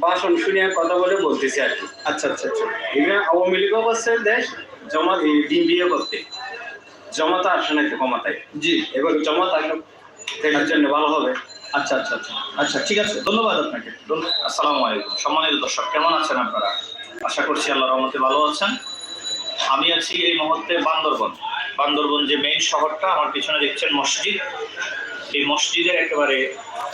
ভাষণ শুনে কথা বলে বলতেছি আর কি। আচ্ছা আচ্ছা আচ্ছা। এখানে আওয়ামী লীগও বলছে দেশ জমা ডিম বিয়ে করতে। জমাতা আসে না ক্ষমতায়। জি। এবার জমাত দেশের জন্য ভালো হবে। আচ্ছা আচ্ছা আচ্ছা। আচ্ছা ঠিক আছে। ধন্যবাদ আপনাকে। ধন্য- আসসালামু আলাইকুম। সম্মানিত দর্শক কেমন আছেন আপনারা? আশা করছি আল্লাহ রহমতে ভালো আছেন। আমি আছি এই মুহূর্তে বান্দরবন। বান্দরবন যে মেইন শহরটা আমার পিছনে দেখছেন মসজিদ। এই মসজিদের একেবারে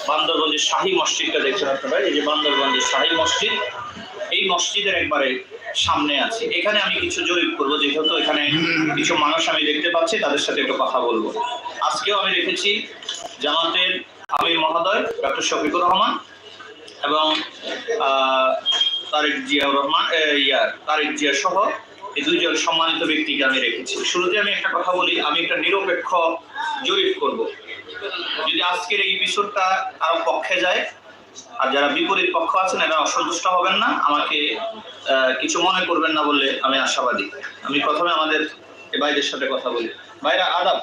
বান্দরবন যে শাহী মসজিদটা দেখছেন আপনারা এই যে বান্দরবন যে শাহী মসজিদ এই মসজিদের একবারে সামনে আছে। এখানে আমি কিছু জরিপ করব যেহেতু এখানে কিছু মানুষ আমি দেখতে পাচ্ছি তাদের সাথে একটু কথা বলব। আজকেও আমি রেখেছি জামাতের আমির মহোদয় ডক্টর শফিকুর রহমান এবং তারেক জিয়াউর রহমান এ, ইয়া তারেক জিয়া সহ এই দুইজন সম্মানিত ব্যক্তিকে আমি রেখেছি। শুরুতে আমি একটা কথা বলি আমি একটা নিরপেক্ষ জরিপ করব। যদি আজকের এই এপিসোডটা কারও পক্ষে যায়, আর যারা বিপরীত পক্ষ আছেন, এরা অসন্তুষ্ট হবেন না। আমাকে কিছু মনে করবেন না বলে আমি আশাবাদী। আমি প্রথমে আমাদের এই ভাইদের সাথে কথা বলি। ভাইরা, আদাব,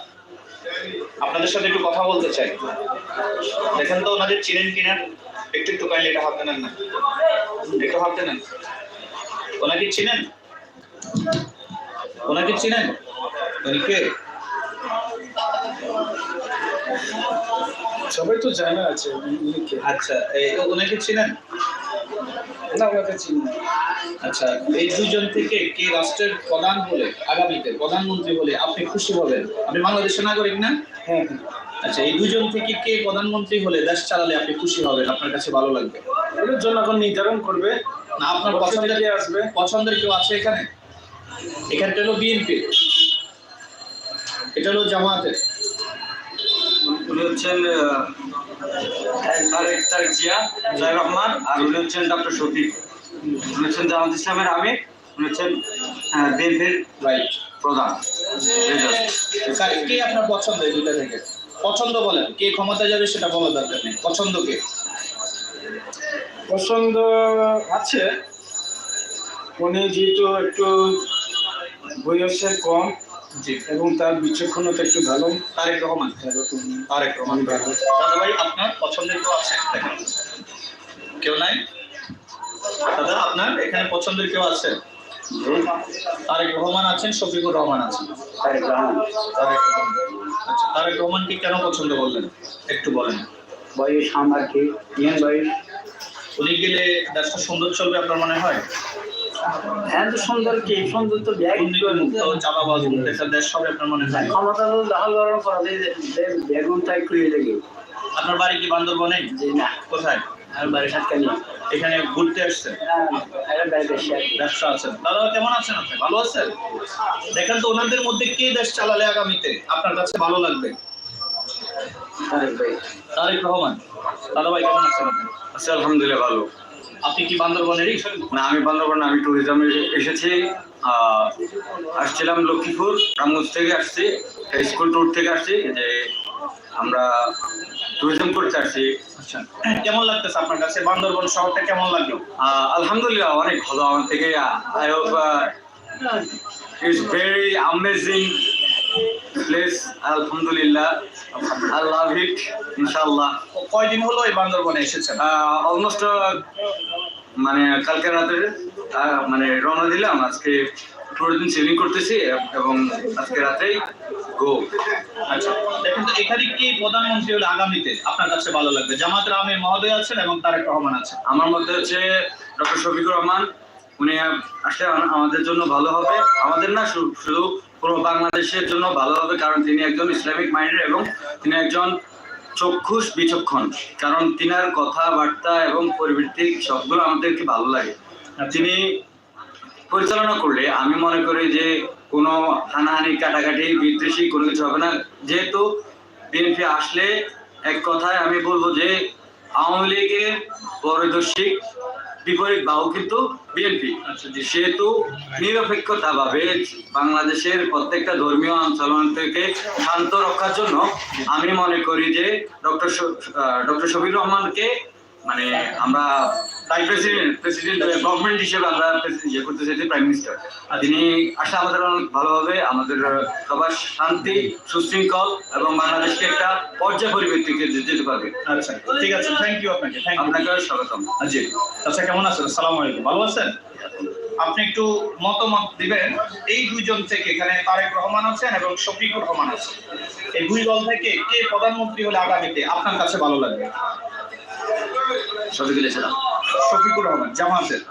আপনাদের সাথে একটু কথা বলতে চাই। দেখেন তো, ওনাদের চিনেন কিনেন একটু একটু কাইন্ডলি এটা হাতে নেন না। একটু হাতে নেন। ওনাকে চিনেন? ওনাকে চিনেন? উনি সবাই তো জানা আছে আচ্ছা ওনাকে চিনেন? না ওনাকে চিনি আচ্ছা এই দুজন থেকে কে রাষ্ট্রের প্রধান হলে আগামীতে প্রধানমন্ত্রী হলে আপনি খুশি হবেন? আপনি বাংলাদেশের নাগরিক না? হ্যাঁ হ্যাঁ। আচ্ছা এই দুজন থেকে কে প্রধানমন্ত্রী হলে দেশ চালালে আপনি খুশি হবেন? আপনার কাছে ভালো লাগবে? ওটা জনগণ নির্ধারণ করবে। না আপনার পছন্দের কে আসবে? পছন্দের কেউ আছে এখানে? এখানটা হলো বিএনপি। এটা হলো জামাতের উনি হচ্ছেন জিয়া জয় রহমান আর উনি হচ্ছেন ডক্টর শফিক। উনি হচ্ছেন জামাত ইসলামের আমির উনি হচ্ছেন বিএনপির প্রধান। কে আপনার পছন্দ এই দুটা থেকে? পছন্দ বলেন কে ক্ষমতা যাবে সেটা বলার দরকার নেই। পছন্দ কে? পছন্দ আছে। উনি যেহেতু একটু বয়সের কম জি। এবং তার বিচক্ষণতা একটু ভালো। তারেক রহমান। তারেক রহমান। দাদা ভাই আপনার পছন্দের কেউ আছে? দেখেন। কেউ নাই? দাদা আপনার এখানে পছন্দের কেউ আছে? তারেক রহমান আছেন শফিকুর রহমান আছেন। তারেক রহমান। তারেক রহমান। আচ্ছা তারেক রহমানকে কেন পছন্দ করলেন? একটু বলেন। বয়স আমার কি? বয়স উনি গেলে দেশটা সুন্দর চলবে আপনার মনে হয়? হ্যাঁ তো সুন্দর কি? সুন্দর তো ব্যাগ। চাঁদাবাজ দেশ হবে আপনার মনে হয়? ক্ষমতা তো দখল করার পর বেগুন তাই খুঁজে লেগে আপনার বাড়ি কি বান্দরবনে? যে না। কোথায়? আর বাড়ি সাতকানি। এখানে ঘুরতে আসছেন? এটা বাড়িতে শেয়ার ব্যবসা আছেন দাদা কেমন আছেন আপনি? ভালো আছেন? দেখেন তো ওনাদের মধ্যে কে দেশ চালালে আগামীতে? আপনার কাছে ভালো লাগবে? তারেক ভাই। তারেক রহমান। দাদা ভাই কেমন আছেন আপনি? আচ্ছা আলহামদুলিল্লাহ ভালো। আপনি কি বান্দরবনেরই না আমি বান্দরবান আমি ট্যুরিজমে এসেছি আসছিলাম লক্ষ্মীপুর রামগঞ্জ থেকে আসছি স্কুল ট্যুর থেকে আসছি যে আমরা ট্যুরিজম করতে আসছি। আচ্ছা। কেমন লাগতেছে আপনার কাছে? বান্দরবন শহরটা কেমন লাগল? আলহামদুলিল্লাহ অনেক ভালো আমার থেকে I hope it's very amazing place আলহামদুলিল্লাহ আই লাভ ইট ইনশাল্লাহ কয়দিন হলো এই বান্দরবনে এসেছেন? অলমোস্ট মানে কালকে রাতে মানে রওনা দিলাম। আজকে ট্যুরিজম সেভিং করতেছি এবং আজকে রাতেই গো আচ্ছা দেখেন তো এখানে কি প্রধানমন্ত্রী হলে আগামীতে আপনার কাছে ভালো লাগবে? জামাতের আমির মহোদয় আছেন এবং তার তারেক রহমান আছেন। আমার মধ্যে হচ্ছে ডক্টর শফিকুর রহমান উনি আসলে আমাদের জন্য ভালো হবে। আমাদের না শুধু পুরো বাংলাদেশের জন্য ভালো হবে, কারণ তিনি একজন ইসলামিক মাইন্ডের এবং তিনি একজন চক্ষুষ বিচক্ষণ। কারণ তিনার কথাবার্তা এবং পরিবৃত্তি সবগুলো আমাদেরকে ভালো লাগে। তিনি পরিচালনা করলে আমি মনে করি যে কোনো হানাহানি, কাটাকাটি, বিদ্বেষী কোনো কিছু হবে না। যেহেতু বিএনপি আসলে এক কথায় আমি বলব যে আওয়ামী লীগের পরিদর্শিক বিপরীত বাহু কিন্তু বিএনপি। আচ্ছা সেহেতু নিরপেক্ষতা ভাবে বাংলাদেশের প্রত্যেকটা ধর্মীয় আন্দোলন থেকে শান্ত রক্ষার জন্য আমি মনে করি যে ডক্টর ডক্টর শফির রহমানকে মানে আমরা প্রেসিডেন্ট প্রেসিডেন্ট গভর্নমেন্ট হিসেবে আমরা ইয়ে করতে চাইছি প্রাইম মিনিস্টার তিনি আসলে আমাদের অনেক ভালো হবে আমাদের সবার শান্তি সুশৃঙ্খল এবং বাংলাদেশকে একটা পর্যায় পরিবর্তিতে যেতে পারবে। আচ্ছা ঠিক আছে থ্যাংক ইউ আপনাকে আপনাকে স্বাগতম। জি আচ্ছা কেমন আছেন? আসসালামু আলাইকুম। ভালো আছেন? আপনি একটু মতামত দিবেন। এই দুইজন থেকে এখানে তারেক রহমান আছেন এবং শফিকুর রহমান আছেন। এই দুই দল থেকে কে প্রধানমন্ত্রী হলে আগামীতে আপনার কাছে ভালো লাগবে? শফিকুল ইসলাম। শফিকুর রহমান জামাতের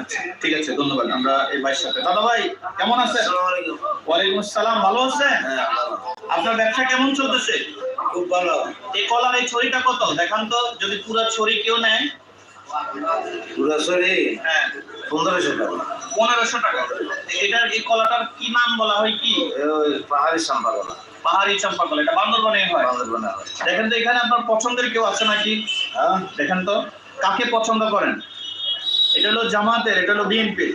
আচ্ছা ঠিক আছে ধন্যবাদ। আমরা এই ভাইয়ের সাথে দাদা ভাই কেমন আছেন? ওয়ালাইকুম আসসালাম ভালো আছেন? আপনার ব্যবসা কেমন চলতেছে? খুব ভালো। এই কলার এই ছড়িটা কত? দেখান তো যদি পুরো ছড়ি কেউ নেয়। পুরাসরি হ্যাঁ। পনেরোশো টাকা। পনেরোশো টাকা। এটার এই কলাটার কি নাম বলা হয় কি? পাহাড়ি সম্পাদনা। পাহাড়ি চম্পা কলা এটা বান্দরবানে হয় বান্দরবানে হয় দেখেন তো এখানে আপনার পছন্দের কেউ আছে নাকি হ্যাঁ দেখেন তো কাকে পছন্দ করেন এটা হলো জামাতের এটা হলো বিএনপি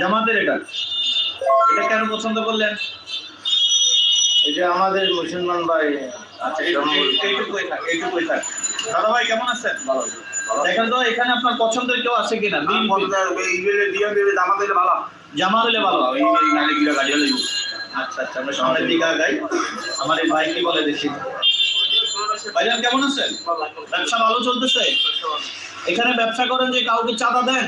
জামাতের এটা এটা কেন পছন্দ করলেন এটা আমাদের মুসলমান ভাই আচ্ছা এই- এই- এইটুকুই থাক এইটুকুই থাক দাদা ভাই কেমন আছেন দেখেন তো এখানে আপনার পছন্দের কেউ আছে কিনা বিএনপি জামা হলে ভালো আচ্ছা আচ্ছা আমরা সামনের দিকে আগাই আমার এই বলে দেখি। ভাইজান কেমন আছেন? ব্যবসা ভালো চলতেছে? এখানে ব্যবসা করেন যে কাউকে চাঁদা দেন?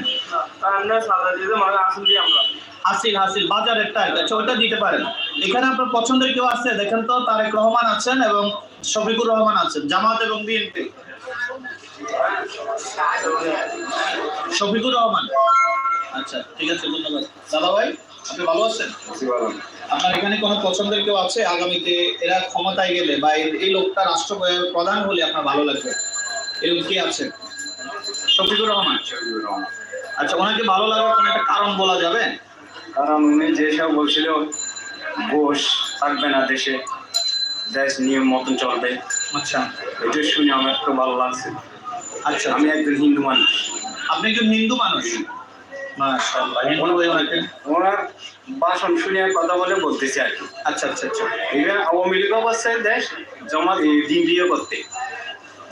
হাসিল হাসিল বাজারের টাইপ। আচ্ছা ওইটা দিতে পারেন। এখানে আপনার পছন্দের কেউ আছে? দেখেন তো তারেক রহমান আছেন এবং শফিকুর রহমান আছেন জামাত এবং বিএনপি। শফিকুর রহমান। আচ্ছা ঠিক আছে ধন্যবাদ। দাদা ভাই আপনি ভালো আছেন? আপনার এখানে কোনো পছন্দের কেউ আছে? আগামীতে এরা ক্ষমতায় গেলে বা এই- লোকটা রাষ্ট্র প্রধান হলে আপনার ভালো লাগবে? এরকম কি আছে? শফিকুর রহমান। আচ্ছা ওনাকে ভালো লাগার কোনো একটা কারণ বলা যাবে? কারণ উনি যেসব বলছিল ঘোষ থাকবে না দেশে। দেশ নিয়ম মতন চলবে। আচ্ছা। এটা শুনে আমার একটু ভালো লাগছে। আচ্ছা। আমি একজন হিন্দু মানুষ। আপনি একজন হিন্দু মানুষ? ওনার ভাষণ শুনে কথা বলে বলতেছি আর কি। আচ্ছা আচ্ছা আচ্ছা। এবার আওয়ামী লীগ অবস্থায় দেশ জমা দিন দিয়ে করতে।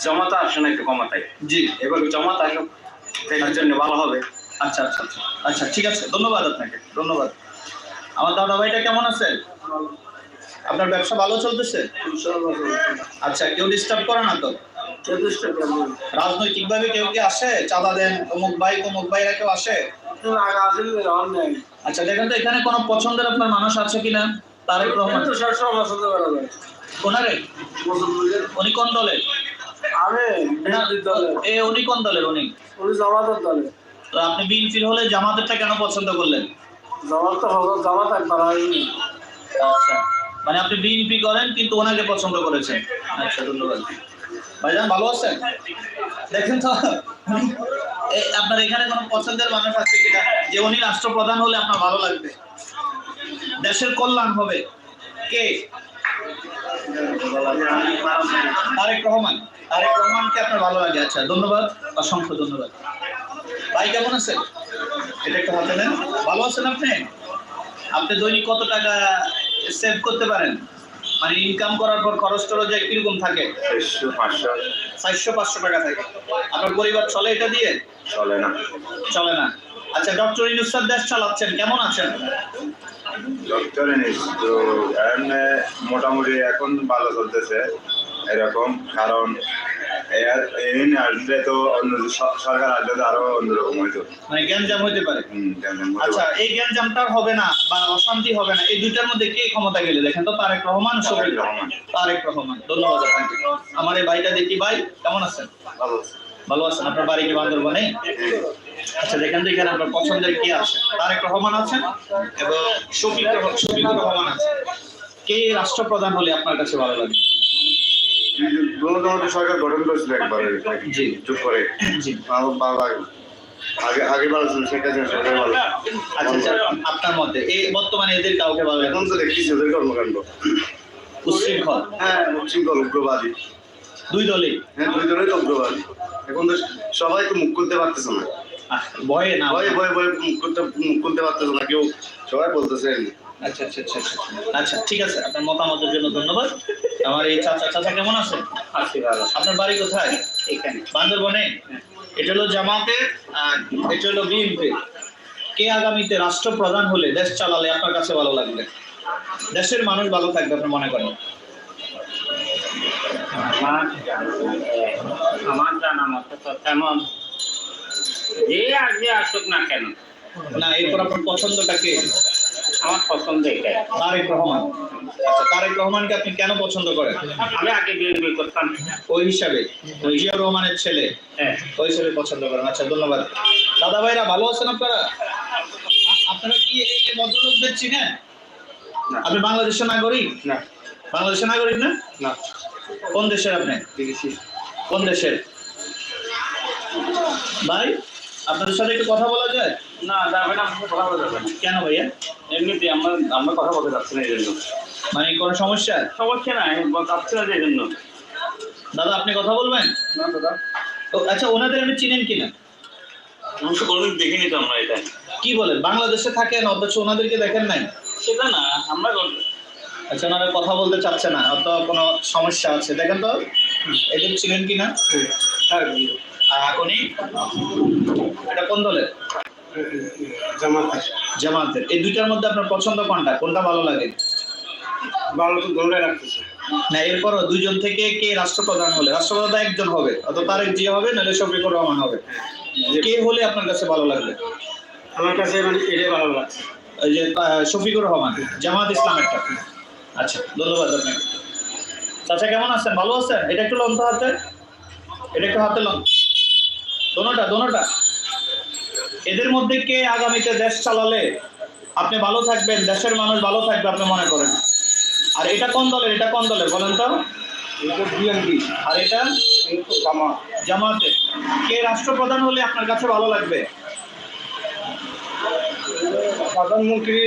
জমাতে আসে না একটু কমাতায় জি। এবার জমাত আসুক দেশের জন্য ভালো হবে। আচ্ছা আচ্ছা আচ্ছা। আচ্ছা ঠিক আছে। ধন্যবাদ আপনাকে। ধন্যবাদ। আমার দাদা ভাইটা কেমন আছে? আপনার ব্যবসা ভালো চলতেছে? আচ্ছা কেউ ডিস্টার্ব করে না তো? রাজনৈতিক ভাবে কেউ কি আসে? চাঁদা দেন অমুক ভাই অমুক ভাইরা কেউ আসে? আচ্ছা দেখেন তো এখানে কোনো পছন্দের আপনার মানুষ আছে কিনা? তারেক রহমান। ওনারে উনি কোন দলের? এ উনি কোন দলের উনি? তো আপনি বিএনপির হলে জামাতেরটা কেন পছন্দ করলেন? আচ্ছা মানে আপনি বিএনপি করেন কিন্তু ওনাকে পছন্দ করেছেন। আচ্ছা ধন্যবাদ। ভাইজান, ভালো আছেন? দেখেন তো আপনার এখানে কোনো পছন্দের মানুষ আছে কিনা? যে উনি রাষ্ট্রপ্রধান হলে আপনার ভালো লাগবে। দেশের কল্যাণ হবে। কে? তারেক রহমান। তারেক রহমানকে আপনার ভালো লাগে। আচ্ছা ধন্যবাদ, অসংখ্য ধন্যবাদ। ভাই, কেমন আছেন? এটা একটু হাতে নেন। ভালো আছেন আপনি? আপনি দৈনিক কত টাকা সেভ করতে পারেন? মানে ইনকাম করার পর খরচ টরচ যায় কীরকম থাকে? চারশো পাঁচশো। টাকা থাকে। আপনার পরিবার চলে এটা দিয়ে? চলে না। চলে না। আচ্ছা ডক্টর ইনুসার দাস দেশ চালাচ্ছেন কেমন আছেন? ডক্টর ইনুস তো মোটামুটি এখন ভালো চলতেছে এরকম কারণ আসলে তো অন্য স- সরকার আসলে তো আরও অন্যরকম হইতো। মানে গ্যাঞ্জাম হইতে পারে। আচ্ছা এই গ্যাঞ্জামটার হবে না বা অশান্তি হবে না এই দুইটার মধ্যে কে ক্ষমতা গেলে? দেখেন তো তারেক রহমান শফিক রহমান। তারেক রহমান ধন্যবাদ আপনাকে। আমার এই ভাইটা দেখি ভাই কেমন আছেন? ভালো আছে। ভালো আছেন? আপনার বাড়ি কি বান্দরবানে? আচ্ছা দেখেন তো এখানে আপনার পছন্দের কি আছে? তারেক রহমান আছেন এবং শফিক শফিকুর রহমান আছে। কে রাষ্ট্রপ্রধান হলে আপনার কাছে ভালো লাগে? গণতন্ত্র সরকার গঠন করেছিল একবারে। জি। চুপ করে জি। আগে আগে ভালো ছিল হাসিনা সরকার ভালো। আচ্ছা আচ্ছা আপনার মতে এই বর্তমানে এদের কাউকে ভালো এখন তো দেখতেছি ওদের কর্মকাণ্ড। হ্যাঁ উচ্ছৃঙ্খল উগ্রবাদী। দুই দলে হ্যাঁ দুই জনেই তো উগ্রবাদী। এখন তো সবাই তো মুখ খুলতে পারতেছে না। ভয়ে না? ভয়ে ভয়ে ভয়ে মুখ করতে মুখ খুলতে পারতেছে না। কেউ সবাই বলতেছে। আচ্ছা আচ্ছা আচ্ছা আচ্ছা আচ্ছা। ঠিক আছে আপনার মতামতের জন্য ধন্যবাদ। আমার এই চাচা চাচা কেমন আছি? ভালো। আপনার বাড়ি কোথায়? এখানে। বান্দরবনে? এটা হলো জামাতের আর এটা হলো বিএনপি। কে আগামীতে রাষ্ট্রপ্রধান হলে দেশ চালালে আপনার কাছে ভালো লাগবে? দেশের মানুষ ভালো থাকবে আপনি মনে করেন? আমার আমার জানা মতো তো তেমন। যে আগে আসুক না কেন? না এরপর আপনার পছন্দটা কে? আমার পছন্দ এটাই। তারেক রহমান। আচ্ছা তারেক রহমানকে আপনি কেন পছন্দ করেন? আমি আগে বিএনপি করতাম। ওই হিসাবে? ওই জিয়া রহমানের ছেলে? হ্যাঁ। ওই হিসাবে পছন্দ করেন। আচ্ছা ধন্যবাদ। দাদা ভাইরা ভালো আছেন আপনারা? আপনারা কি এই ভদ্রলোকদের চিনেন? আপনি বাংলাদেশের নাগরিক? না। বাংলাদেশের নাগরিক না? না। কোন দেশের আপনি? দেখেছি কোন দেশের? ভাই? আপনাদের সাথে একটু কথা বলা যায়? না যাবে না কথা বলা যাবে না। কেন ভাইয়া? এমনিতে আমরা আমরা কথা বলতে যাচ্ছি না এই জন্য মানে কোনো সমস্যা? সমস্যা নাই চাচ্ছি না যে জন্য দাদা আপনি কথা বলবেন? না দাদা। ও, আচ্ছা ওনাদের আমি চিনেন কিনা? তো কোনোদিন দেখিনি তো আমরা এটা। কি বলেন বাংলাদেশে থাকেন অথচ ওনাদেরকে দেখেন নাই? সেটা না আমরা আচ্ছা ওনারা কথা বলতে চাচ্ছে না অত কোনো সমস্যা আছে। দেখেন তো এদের ছিলেন কিনা? আর এটা কোন দলের? জামাত জামাতের। এই দুইটার মধ্যে আপনার পছন্দ কোনটা? কোনটা ভালো লাগে? ভালো তো দৌড়ে রাখতেছে না এরপরও দুইজন থেকে কে রাষ্ট্রপ্রধান হলে? রাষ্ট্রপ্রধান একজন হবে অত তারেক জিয়া হবে নাহলে শফিকুর রহমান হবে। কে হলে আপনার কাছে ভালো লাগবে? আমার কাছে মানে এটাই ভালো লাগছে। ওই যে শফিকুর রহমান জামাত ইসলামেরটা আচ্ছা ধন্যবাদ আপনাকে। চাচা কেমন আছেন? ভালো আছেন? এটা একটু তো হাতে? এটা একটু হাতে লন দোনোটা দোনোটা। এদের মধ্যে কে আগামীতে দেশ চালালে আপনি ভালো থাকবেন দেশের মানুষ ভালো থাকবে আপনি মনে করেন। আর এটা কোন দলের এটা কোন দলের বলেন তো? এটা বিএনপি আর এটা? জামাত। কে রাষ্ট্রপ্রধান হলে আপনার কাছে ভালো লাগবে? প্রধানমন্ত্রী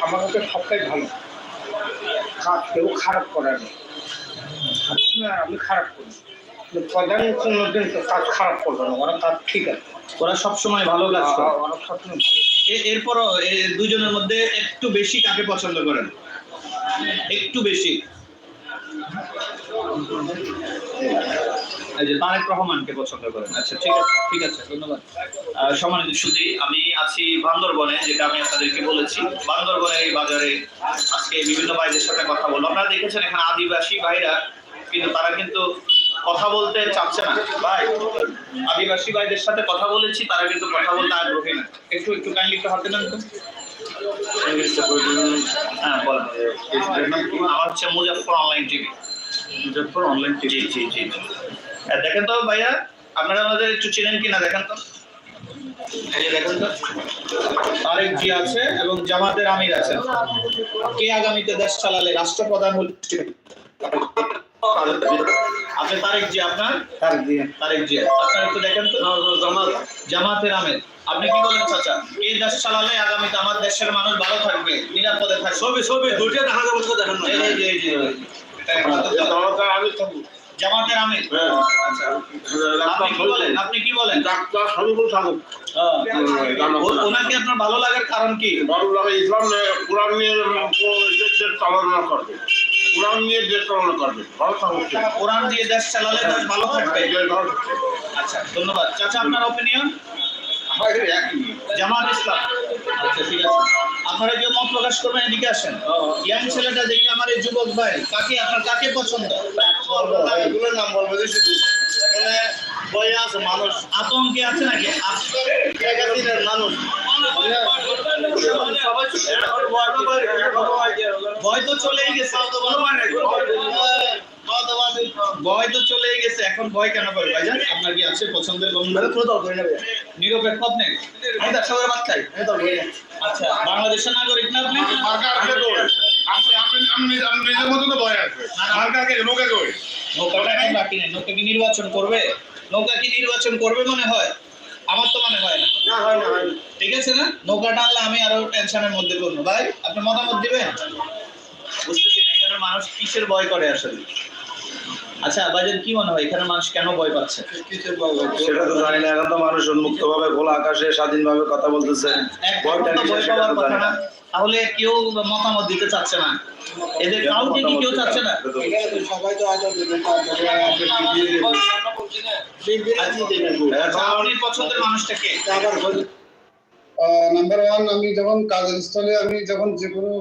আমার কাছে সবটাই ভালো। কেউ খারাপ করার নেই। আমি খারাপ করি। প্রধান কোনোদিন কাজ খারাপ করবে না ওরা কাজ ঠিক আছে ওরা সবসময় ভালো কাজ করে ওরা এরপরও দুজনের মধ্যে একটু বেশি কাকে পছন্দ করেন? একটু বেশি। এই তারেক রহমানকে পছন্দ করেন। আচ্ছা ঠিক আছে ঠিক আছে, ধন্যবাদ। সম্মানিত সুদী আমি আছি বান্দরবনে, যেটা আমি আপনাদেরকে বলেছি। বান্দরবনের এই বাজারে আজকে বিভিন্ন ভাইদের সাথে কথা বলব। আপনারা দেখেছেন এখানে আদিবাসী ভাইরা, কিন্তু তারা কিন্তু কথা বলতে চাচ্ছে না। ভাই আদিবাসী ভাইদের সাথে কথা বলেছি তারা কিন্তু কথা বলতে আগ্রহী না। একটু একটু কাইন্ডলি একটু হাতে নেন তো। হ্যাঁ বলেন। আমার হচ্ছে Muzaffar online TV Muzaffar online জি জি জি। হ্যাঁ, দেখেন তো ভাইয়া আপনারা আমাদের একটু চিনেন কিনা দেখেন তো। দেখেন তো। তারেক জি আছে এবং জামাতের আমির আছেন। কে আগামীতে দেশ চালালে রাষ্ট্রপ্রধান হল? আপনি তারেক জি আপনার? তারেক জি। আপনার একটু দেখেন তো। জামাত। জামাতের আমির। আপনি কি বলেন চাচা? এই দেশ চালালে আগামীতে আমার দেশের মানুষ ভালো থাকবে? নিরাপদে থাকবে। ছবি ছবি দুইটা দেখা যাবে তো দেখেন না। এই যে, এই যে, এই যে, এই যে। আমি থাকব জামাতের আমির? আপনি কি বলেন? আপনি কি বলেন? ডাক্তার ওনাকে আপনার ভালো লাগার কারণ কি? বাবুল্লাহ ইসলাম কোরআন নিয়ে চালনা করবে কোরআন নিয়ে দেশ চালনা করবে ভালো থাকুক কোরআন দিয়ে দেশ চালালে দেশ ভালো থাকবে। আচ্ছা ধন্যবাদ। চাচা আপনার অপিনিয়ন জামাত ইসলাম। আচ্ছা ঠিক আছে। আপনারা কেউ মত প্রকাশ করবেন এদিকে আসেন। ইয়াং ছেলেটা দেখে আমার এই যুবক ভাই। কাকে? আপনার কাকে পছন্দ? নাম বলব শুধু। এখানে আছে মানুষ আতঙ্কে আছে নাকি? মানুষ। ভয় তো চলেই গেছে। ভয় তো চলেই গেছে এখন ভয় কেন ভাইজান? আপনার কি আছে পছন্দের নিরপেক্ষ আপনি? আমি তার সঙ্গে খাই। আচ্ছা বাংলাদেশের নাগরিক না আপনি? নিজের মতো তো ভয় আছে নৌকা কি নির্বাচন করবে? নৌকা কি নির্বাচন করবে মনে হয়? আমার তো মনে হয় না। না হয় না হয় না। ঠিক আছে না? নৌকা টানলে আমি আরও টেনশনের মধ্যে পড়ব। ভাই আপনি মতামত দিবেন? বুঝতেছি না এখানে মানুষ কিসের ভয় করে আসলে? আচ্ছা কি মনে হয় এখানে মানুষ কেন ভয় পাচ্ছে? সেটা তো জানি না এখন তো মানুষ উন্মুক্ত ভাবে খোলা আকাশে স্বাধীনভাবে কথা বলতেছে। ভয়টা কথা সেটা তো জানি না। না। তাহলে কেউ মতামত দিতে চাচ্ছে না। এদের কাউকে কি কেউ চাচ্ছে না? সবাই তো আজ আপনার পছন্দের মানুষটা কে? নাম্বার ওয়ান আমি যখন কাজের স্থলে আমি যখন যে কোনো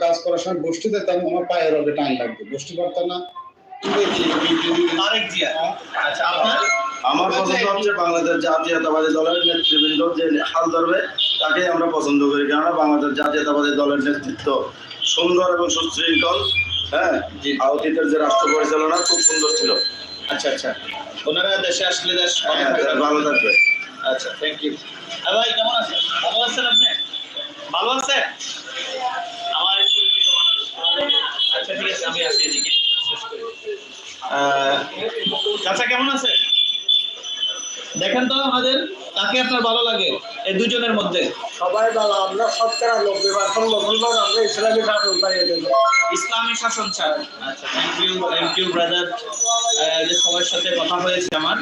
কাজ করার সময় বসতে দিতাম আমার পায়ের টান লাগতো। বসতে পারতাম না। আচ্ছা আপনার? আমার পছন্দ হচ্ছে বাংলাদেশ জাতীয়তাবাদী দলের নেতৃবৃন্দ যে হাল ধরবে তাকে আমরা পছন্দ করি। কেননা বাংলাদেশ জাতীয়তাবাদী দলের নেতৃত্ব সুন্দর এবং সুশৃঙ্খল হ্যাঁ? জি। আওতিতের যে রাষ্ট্র পরিচালনা খুব সুন্দর ছিল। আচ্ছা আচ্ছা। ওনারা দেশে আসলে দেশ ভালো হ্যাঁ থাকবে। আচ্ছা থ্যাংক ইউ ভাই কেমন আছেন? ভালো আছেন আপনি? ভালো আছেন? আমার আচ্ছা ঠিক আছে আমি আসি এদিকে। শেষ করি। আহ, চাচা কেমন আছে দেখেন তো আমাদের কাকে আপনার ভালো লাগে? এই দুজনের মধ্যে। সবাই ভালো আমরা শতকরা নব্বই পার্সেন্ট মুসলমান আমরা ইসলামী শাসন চাই ইসলামী শাসন চান আচ্ছা thank you thank you brother সবার সাথে কথা হয়েছে আমার।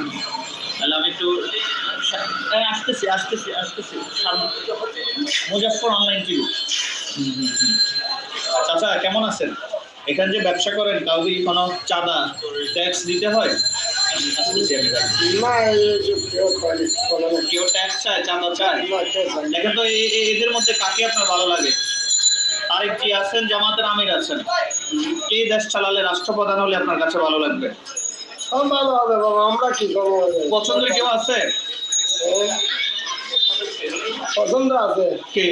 তাহলে আমি একটু এই, আসতেছি আসতেছি আসতেছি। সামনে। মুজাফফর অনলাইন টিভি চাচা কেমন আছেন? এখানে যে ব্যবসা করেন কাউকে কি কোনো চাঁদা ট্যাক্স দিতে হয়? যে কেউ ট্যাক্স চায় চাঁদা চায়? দেখেন তো এদের মধ্যে কাকে আপনার ভালো লাগে? আরেক জি আছেন জামাতের আমির আছেন। কে দেশ চালালে রাষ্ট্রপ্রধান হলে আপনার কাছে ভালো লাগবে? ভালো হবে বাবা আমরা কি করব? পছন্দের কেউ আছে? পছন্দ আছে। কে?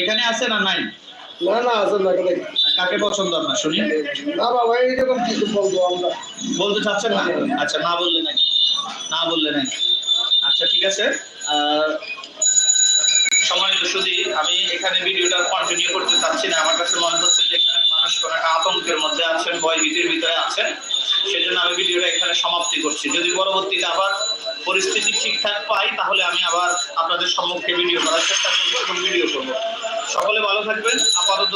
এখানে আছে না নাই? না না আছে না কাকে? পছন্দ আপনার শুনি? না বাবা এইরকম কিছু বলব আমরা। বলতে চাচ্ছেন না? আচ্ছা না বললে নাই। না বললে নাই। আচ্ছা ঠিক আছে। সম্মানিত সুদী আমি এখানে ভিডিওটা কন্টিনিউ করতে চাচ্ছি না। আমার কাছে মনে হচ্ছে মানুষ কোনো একটা আতঙ্কের মধ্যে আছেন, ভয়ভীতির ভিতরে আছেন। সেজন্য আমি ভিডিওটা এখানে সমাপ্তি করছি। যদি পরবর্তীতে আবার পরিস্থিতি ঠিকঠাক পাই, তাহলে আমি আবার আপনাদের সম্মুখে ভিডিও করার চেষ্টা করব এবং ভিডিও করব। সকলে ভালো থাকবেন। আপাতত